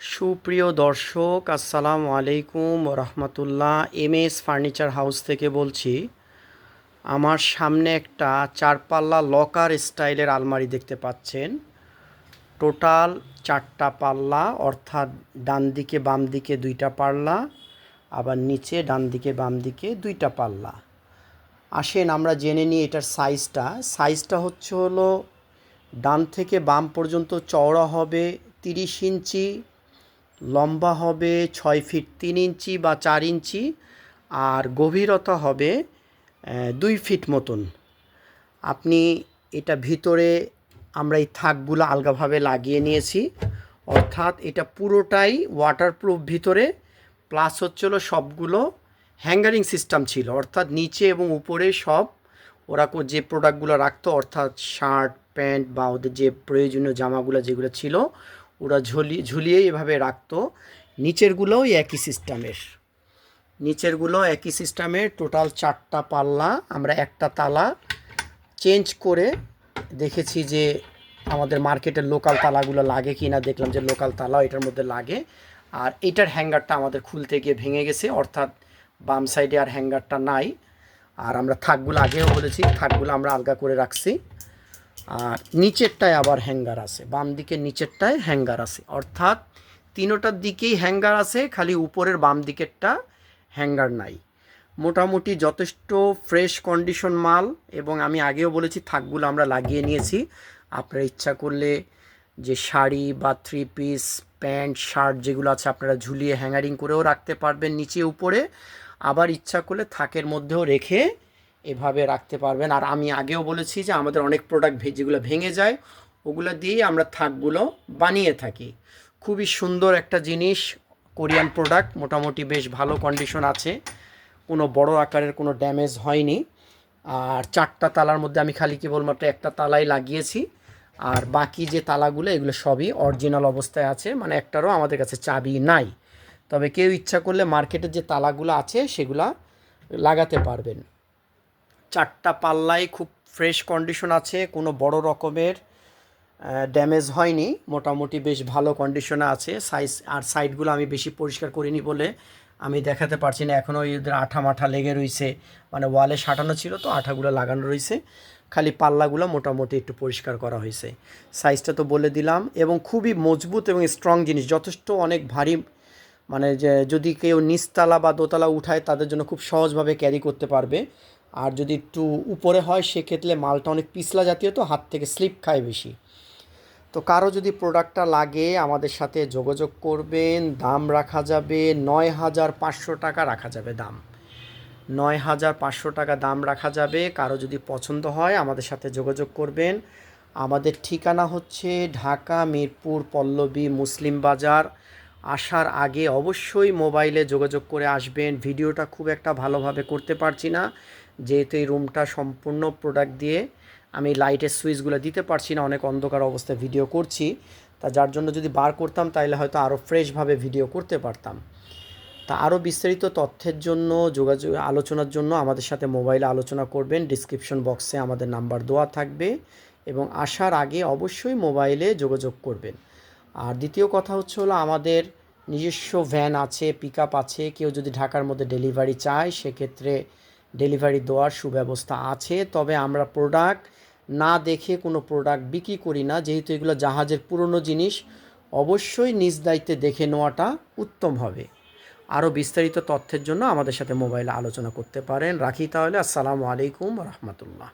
সুপ্রিয় দর্শক, আসসালামু আলাইকুম রহমতুল্লাহ এম এস ফার্নিচার হাউস থেকে বলছি, আমার সামনে একটা চারপাল্লা লকার স্টাইলের আলমারি দেখতে পাচ্ছেন। টোটাল চারটা পাল্লা, অর্থাৎ ডান দিকে বাম দিকে দুইটা পাল্লা, আবার নিচে ডান দিকে বাম দিকে দুইটা পাল্লা। আসেন আমরা জেনে নিই এটার সাইজটা। সাইজটা হচ্ছে হলো, ডান থেকে বাম পর্যন্ত চওড়া হবে তিরিশ ইঞ্চি লম্বা হবে ছয় ফিট তিন ইঞ্চি বা চার ইঞ্চি আর গভীরতা হবে দুই ফিট মতন। আপনি এটা ভিতরে আমরা এই থাকগুলো আলগাভাবে লাগিয়ে নিয়েছি। অর্থাৎ এটা পুরোটাই ওয়াটারপ্রুফ ভিতরে প্লাস হচ্ছে হলো সবগুলো হ্যাঙ্গারিং সিস্টেম ছিল। অর্থাৎ নিচে এবং উপরে সব ওরা যে প্রোডাক্টগুলো রাখতো, অর্থাৎ শার্ট প্যান্ট বা ওদের যে প্রয়োজনীয় জামাগুলো যেগুলো ছিল ওরা ঝুলিয়ে ঝুলিয়ে এভাবে রাখতো। নিচেরগুলোও একই সিস্টেমের। নিচেরগুলো একই সিস্টেমের, টোটাল চারটা পাল্লা, আমরা একটা তালা চেঞ্জ করে দেখেছি যে আমাদের মার্কেটের লোকাল তালাগুলো লাগে কি না, দেখলাম যে লোকাল তালাও এটার মধ্যে লাগে। আর এটার হ্যাঙ্গারটা আমাদের খুলতে গিয়ে ভেঙে গেছে, অর্থাৎ বাম সাইডে আর হ্যাঙ্গারটা নাই। আর আমরা থাকগুলো আগেও বলেছি, থাকগুলো আমরা আলগা করে রাখছি। আর নিচেরটায় আবার হ্যাঙ্গার আছে বাম দিকের নিচেরটায় হ্যাঙ্গার আছে। অর্থাৎ তিনোটার দিকেই হ্যাঙ্গার আছে, খালি উপরের বাম দিকেরটা হ্যাঙ্গার নাই। মোটামুটি যথেষ্ট ফ্রেশ কন্ডিশন মাল এবং আমি আগেও বলেছি, থাকগুলো আমরা লাগিয়ে নিয়েছি। আপনারা ইচ্ছা করলে যে শাড়ি বা থ্রি পিস প্যান্ট, শার্ট যেগুলো আছে আপনারা ঝুলিয়ে হ্যাঙ্গারিং করেও রাখতে পারবেন নিচে, উপরে। আবার ইচ্ছা করলে থাকের মধ্যেও রেখে এভাবে রাখতে পারবেন। আর আমি আগেও বলেছি যে আমাদের অনেক প্রোডাক্ট যেগুলো ভেঙে যায়, ওগুলো দিয়েই আমরা থাকগুলো বানিয়ে থাকি। খুবই সুন্দর একটা জিনিস, কোরিয়ান প্রোডাক্ট মোটামুটি বেশ ভালো কন্ডিশন আছে। কোনো বড় আকারের কোনো ড্যামেজ হয়নি। আর চারটা তালার মধ্যে আমি খালি কেবলমাত্র একটা তালাই লাগিয়েছি। আর বাকি যে তালাগুলো, এগুলো সবই অরিজিনাল অবস্থায় আছে মানে একটারও আমাদের কাছে চাবি নাই। তবে কেউ ইচ্ছা করলে মার্কেটের যে তালাগুলো আছে, সেগুলা লাগাতে পারবেন। চারটা পাল্লাই খুব ফ্রেশ কন্ডিশন আছে, কোনো বড় রকমের ড্যামেজ হয়নি। মোটামুটি বেশ ভালো কন্ডিশনে আছে। সাইজ আর সাইডগুলো আমি বেশি পরিষ্কার করিনি বলে আমি দেখাতে পারছি না। এখনও এদের আঠা মাঠা লেগে রয়েছে মানে ওয়ালে সাঁটানো ছিল তো, আঠাগুলো লাগানো রয়েছে খালি পাল্লাগুলো মোটামুটি একটু পরিষ্কার করা হয়েছে। সাইজটা তো বলে দিলাম। এবং খুবই মজবুত এবং স্ট্রং জিনিস। যথেষ্ট অনেক ভারী মানে যে যদি কেউ নিচতলা বা দোতলা উঠায়, তাদের জন্য খুব সহজভাবে ক্যারি করতে পারবে। আর যদি একটু উপরে হয়, সেক্ষেত্রে মালটা অনেক পিছলা জাতীয়, তো হাত থেকে স্লিপ খায় বেশি। তো কারও যদি প্রোডাক্টটা লাগে, আমাদের সাথে যোগাযোগ করবেন। দাম রাখা যাবে নয় হাজার পাঁচশো টাকা রাখা যাবে দাম। নয় হাজার পাঁচশো টাকা দাম রাখা যাবে। কারও যদি পছন্দ হয়, আমাদের সাথে যোগাযোগ করবেন। আমাদের ঠিকানা হচ্ছে ঢাকা, মিরপুর, পল্লবী, মুসলিম বাজার। আসার আগে অবশ্যই মোবাইলে যোগাযোগ করে আসবেন। ভিডিওটা খুব একটা ভালোভাবে করতে পারছি না। যেহেতু এই রুমটা সম্পূর্ণ প্রোডাক্ট দিয়ে আমি লাইটের সুইচগুলো দিতে পারছি না, অনেক অন্ধকার অবস্থায় ভিডিও করছি। তা যার জন্য যদি বার করতাম তাহলে হয়তো আরও ফ্রেশভাবে ভিডিও করতে পারতাম। তা আরও বিস্তারিত তথ্যের জন্য, যোগাযোগ, আলোচনার জন্য আমাদের সাথে মোবাইলে আলোচনা করবেন। ডিসক্রিপশন বক্সে আমাদের নাম্বার দেওয়া থাকবে এবং আসার আগে অবশ্যই মোবাইলে যোগাযোগ করবেন। আর দ্বিতীয় কথা হচ্ছে হলো, আমাদের নিজস্ব ভ্যান আছে পিক আছে। কেউ যদি ঢাকার মধ্যে ডেলিভারি চায়, সেক্ষেত্রে ডেলিভারি দেওয়ার সুব্যবস্থা আছে, তবে আমরা প্রোডাক্ট না দেখে কোনো প্রোডাক্ট বিক্রি করি না। যেহেতু এগুলো জাহাজের পুরনো জিনিস, অবশ্যই নিজ দায়িত্বে দেখে নেওয়াটা উত্তম হবে। আরও বিস্তারিত তথ্যের জন্য আমাদের সাথে মোবাইলে আলোচনা করতে পারেন। রাখি তাহলে। আসসালামু আলাইকুম রহমতুল্লাহ।